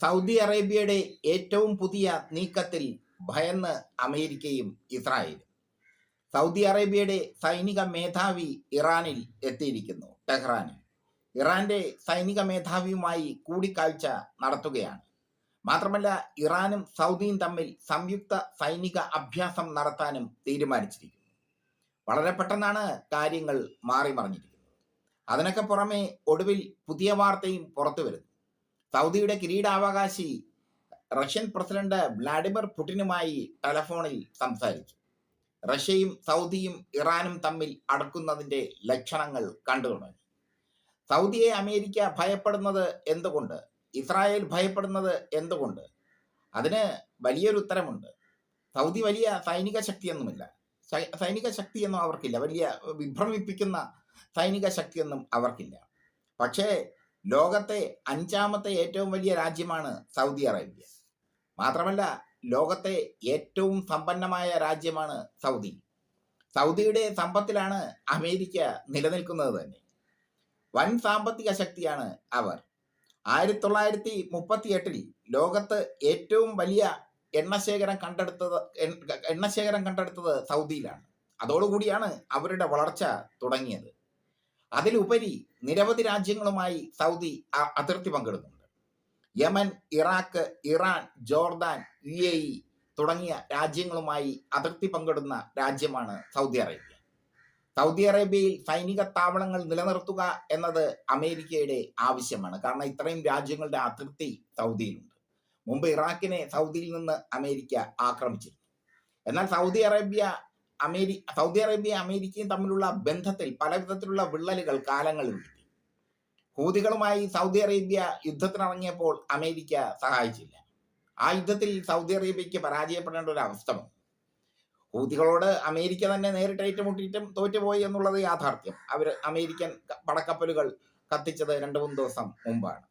Saudi അറേബ്യയുടെ ഏറ്റവും പുതിയ നീക്കത്തിൽ ഭയന്ന് അമേരിക്കയും ഇസ്രായേലും. സൗദി അറേബ്യയുടെ സൈനിക മേധാവി ഇറാനിൽ എത്തിയിരിക്കുന്നു ടെഹ്റാനിൽ. ഇറാന്റെ സൈനിക മേധാവിയുമായി കൂടിക്കാഴ്ച നടത്തുകയാണ്. മാത്രമല്ല ഇറാനും സൗദിയും തമ്മിൽ സംയുക്ത സൈനിക അഭ്യാസം നടത്താനും തീരുമാനിച്ചിരിക്കുന്നു. വളരെ പെട്ടെന്നാണ് കാര്യങ്ങൾ മാറി മറിഞ്ഞിരിക്കുന്നത് അതിനൊക്കെ പുറമെ ഒടുവിൽ പുതിയ വാർത്തയും പുറത്തു വരുന്നു സൗദിയുടെ കിരീടാവകാശി റഷ്യൻ പ്രസിഡന്റ് വ്ളാഡിമിർ പുടിനുമായി ടെലഫോണിൽ സംസാരിച്ചു. റഷ്യയും സൗദിയും ഇറാനും തമ്മിൽ അടക്കുന്നതിന്റെ ലക്ഷണങ്ങൾ കണ്ടു തുടങ്ങി സൗദിയെ അമേരിക്ക ഭയപ്പെടുന്നത് എന്തുകൊണ്ട്? ഇസ്രായേൽ ഭയപ്പെടുന്നത് എന്തുകൊണ്ട്? അതിന് വലിയൊരു ഉത്തരമുണ്ട്. സൗദി വലിയ സൈനിക ശക്തിയൊന്നുമില്ല. സൈനിക ശക്തിയൊന്നും അവർക്കില്ല. വലിയ വിഭ്രമിപ്പിക്കുന്ന സൈനിക ശക്തിയൊന്നും അവർക്കില്ല. പക്ഷേ ലോകത്തെ അഞ്ചാമത്തെ ഏറ്റവും വലിയ രാജ്യമാണ് സൗദി അറേബ്യ. മാത്രമല്ല ലോകത്തെ ഏറ്റവും സമ്പന്നമായ രാജ്യമാണ് സൗദി. സൗദിയുടെ സമ്പത്തിലാണ് അമേരിക്ക നിലനിൽക്കുന്നത് തന്നെ. വൻ സാമ്പത്തിക ശക്തിയാണ് അവർ. ആയിരത്തി തൊള്ളായിരത്തി മുപ്പത്തി എട്ടിൽ ലോകത്ത് ഏറ്റവും വലിയ എണ്ണശേഖരം കണ്ടെടുത്തത് എണ്ണശേഖരം കണ്ടെടുത്തത് സൗദിയിലാണ്. അതോടുകൂടിയാണ് അവരുടെ വളർച്ച തുടങ്ങിയത്. അതിലുപരി നിരവധി രാജ്യങ്ങളുമായി സൗദി അതിർത്തി പങ്കിടുന്നുണ്ട്. Yemen Iraq Iran Jordan U A E തുടങ്ങിയ രാജ്യങ്ങളുമായി അതിർത്തി പങ്കിടുന്ന രാജ്യമാണ് സൗദി അറേബ്യ. സൗദി അറേബ്യയിൽ സൈനിക താവളങ്ങൾ നിലനിർത്തുക എന്നത് അമേരിക്കയുടെ ആവശ്യമാണ്. കാരണം ഇത്രയും രാജ്യങ്ങളുടെ അതിർത്തി സൗദിയിലുണ്ട്. മുമ്പ് ഇറാഖിനെ സൗദിയിൽ നിന്ന് അമേരിക്ക ആക്രമിച്ചിരുന്നു. എന്നാൽ സൗദി അറേബ്യ അമേരി സൗദി അറേബ്യ അമേരിക്കയും തമ്മിലുള്ള ബന്ധത്തിൽ പലവിധത്തിലുള്ള വിള്ളലുകൾ കാലങ്ങളിൽ കിട്ടി ഹൂതികളുമായി സൗദി അറേബ്യ യുദ്ധത്തിനിറങ്ങിയപ്പോൾ അമേരിക്ക സഹായിച്ചില്ല. ആ യുദ്ധത്തിൽ സൗദി അറേബ്യയ്ക്ക് പരാജയപ്പെടേണ്ട ഒരു അവസ്ഥ ഹൂതികളോട് അമേരിക്ക തന്നെ നേരിട്ട് ഏറ്റുമുട്ടിയിട്ടും തോറ്റുപോയി എന്നുള്ളത് യാഥാർത്ഥ്യം. അവർ അമേരിക്കൻ പടക്കപ്പലുകൾ കത്തിച്ചത് രണ്ടു മൂന്ന് ദിവസം മുമ്പാണ്.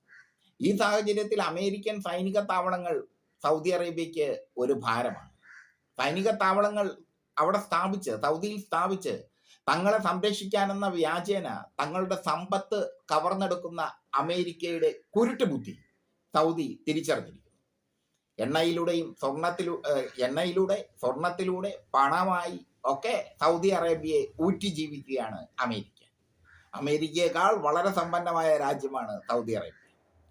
ഈ സാഹചര്യത്തിൽ അമേരിക്കൻ സൈനിക താവളങ്ങൾ സൗദി അറേബ്യയ്ക്ക് ഒരു ഭാരമാണ്. സൈനിക താവളങ്ങൾ അവിടെ സ്ഥാപിച്ച് സൗദിയിൽ സ്ഥാപിച്ച് തങ്ങളെ സംരക്ഷിക്കാനെന്ന വ്യാജേന തങ്ങളുടെ സമ്പത്ത് കവർന്നെടുക്കുന്ന അമേരിക്കയുടെ കുരുട്ട് ബുദ്ധി സൗദി തിരിച്ചറിഞ്ഞിരിക്കുന്നു. എണ്ണയിലൂടെയും സ്വർണത്തിലൂ എണ്ണയിലൂടെ സ്വർണത്തിലൂടെ പണമായി ഒക്കെ സൗദി അറേബ്യയെ ഊറ്റി ജീവിക്കുകയാണ് അമേരിക്ക. അമേരിക്കയേക്കാൾ വളരെ സമ്പന്നമായ രാജ്യമാണ് സൗദി അറേബ്യ.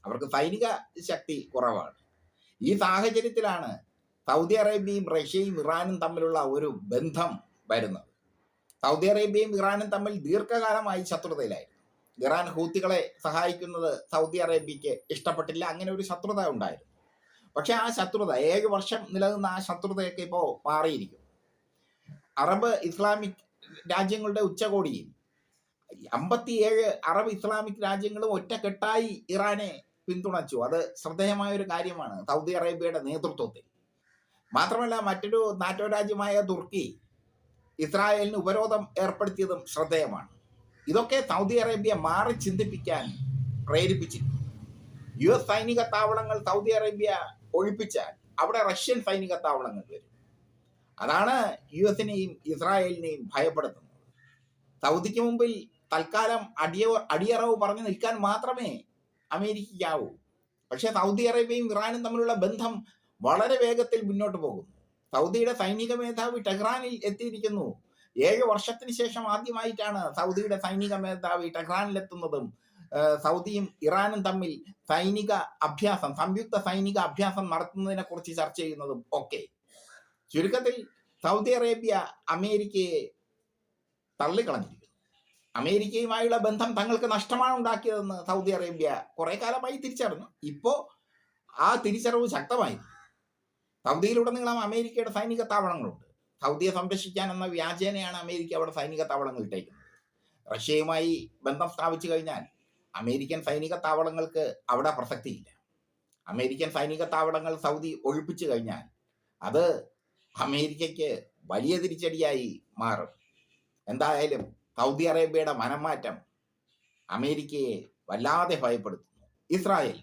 അവർക്ക് സൈനിക ശക്തി കുറവാണ്. ഈ സാഹചര്യത്തിലാണ് സൗദി അറേബ്യയും റഷ്യയും ഇറാനും തമ്മിലുള്ള ഒരു ബന്ധം വരുന്നത്. സൗദി അറേബ്യയും ഇറാനും തമ്മിൽ ദീർഘകാലമായി ശത്രുതയിലായിരുന്നു. ഇറാൻ ഹൂത്തികളെ സഹായിക്കുന്നത് സൗദി അറേബ്യയ്ക്ക് ഇഷ്ടപ്പെട്ടില്ല അങ്ങനെ ഒരു ശത്രുത ഉണ്ടായിരുന്നു. പക്ഷെ ആ ശത്രുത ഏഴ് വർഷം നിലനിന്ന ആ ശത്രുതയൊക്കെ ഇപ്പോൾ മാറിയിരിക്കും അറബ് ഇസ്ലാമിക് രാജ്യങ്ങളുടെ ഉച്ചകോടിയിൽ അമ്പത്തിയേഴ് അറബ് ഇസ്ലാമിക് രാജ്യങ്ങളും ഒറ്റക്കെട്ടായി ഇറാനെ പിന്തുണച്ചു. അത് ശ്രദ്ധേയമായ ഒരു കാര്യമാണ് സൗദി അറേബ്യയുടെ നേതൃത്വത്തിൽ. മാത്രമല്ല മറ്റൊരു നാറ്റോ രാജ്യമായ തുർക്കി ഇസ്രായേലിന് ഉപരോധം ഏർപ്പെടുത്തിയതും ശ്രദ്ധേയമാണ്. ഇതൊക്കെ സൗദി അറേബ്യ മാറി ചിന്തിപ്പിക്കാൻ പ്രേരിപ്പിച്ചിരുന്നു. യു എസ് സൈനിക താവളങ്ങൾ സൗദി അറേബ്യ ഒഴിപ്പിച്ചാൽ അവിടെ റഷ്യൻ സൈനിക താവളങ്ങൾ വരും. അതാണ് യു എസിനെയും ഇസ്രായേലിനെയും ഭയപ്പെടുത്തുന്നത്. സൗദിക്ക് മുമ്പിൽ തൽക്കാലം അടിയ അടിയറവ് പറഞ്ഞു നിൽക്കാൻ മാത്രമേ അമേരിക്കയ്ക്കാവൂ. പക്ഷേ സൗദി അറേബ്യയും ഇറാനും തമ്മിലുള്ള ബന്ധം വളരെ വേഗത്തിൽ മുന്നോട്ട് പോകും സൗദിയുടെ സൈനിക മേധാവി ടെഹ്റാനിൽ എത്തിയിരിക്കുന്നു. ഏഴ് വർഷത്തിന് ശേഷം ആദ്യമായിട്ടാണ് സൗദിയുടെ സൈനിക മേധാവി ടെഹ്റാനിലെത്തുന്നതും സൗദിയും ഇറാനും തമ്മിൽ സൈനിക അഭ്യാസം സംയുക്ത സൈനിക അഭ്യാസം നടത്തുന്നതിനെ കുറിച്ച് ചർച്ച ചെയ്യുന്നതും ഒക്കെ. ചുരുക്കത്തിൽ സൗദി അറേബ്യ അമേരിക്കയെ തള്ളിക്കളഞ്ഞിരിക്കുന്നു. അമേരിക്കയുമായുള്ള ബന്ധം തങ്ങൾക്ക് നഷ്ടമാണ് ഉണ്ടാക്കിയതെന്ന് സൗദി അറേബ്യ കുറെ കാലമായി തിരിച്ചറിഞ്ഞു. ഇപ്പോ ആ തിരിച്ചറിവ് ശക്തമായി സൗദിയിലുടനീളം അമേരിക്കയുടെ സൈനിക താവളങ്ങളുണ്ട്. സൗദിയെ സംരക്ഷിക്കാൻ എന്ന വ്യാജേനയാണ് അമേരിക്ക അവിടെ സൈനിക താവളങ്ങൾ ഇട്ടേക്കുന്നത്. റഷ്യയുമായി ബന്ധം സ്ഥാപിച്ചു കഴിഞ്ഞാൽ അമേരിക്കൻ സൈനിക താവളങ്ങൾക്ക് അവിടെ പ്രസക്തിയില്ല. അമേരിക്കൻ സൈനിക താവളങ്ങൾ സൗദി ഒഴിപ്പിച്ചു കഴിഞ്ഞാൽ അത് അമേരിക്കയ്ക്ക് വലിയ തിരിച്ചടിയായി മാറും. എന്തായാലും സൗദി അറേബ്യയുടെ മനംമാറ്റം അമേരിക്കയെ വല്ലാതെ ഭയപ്പെടുത്തുന്നു. ഇസ്രായേൽ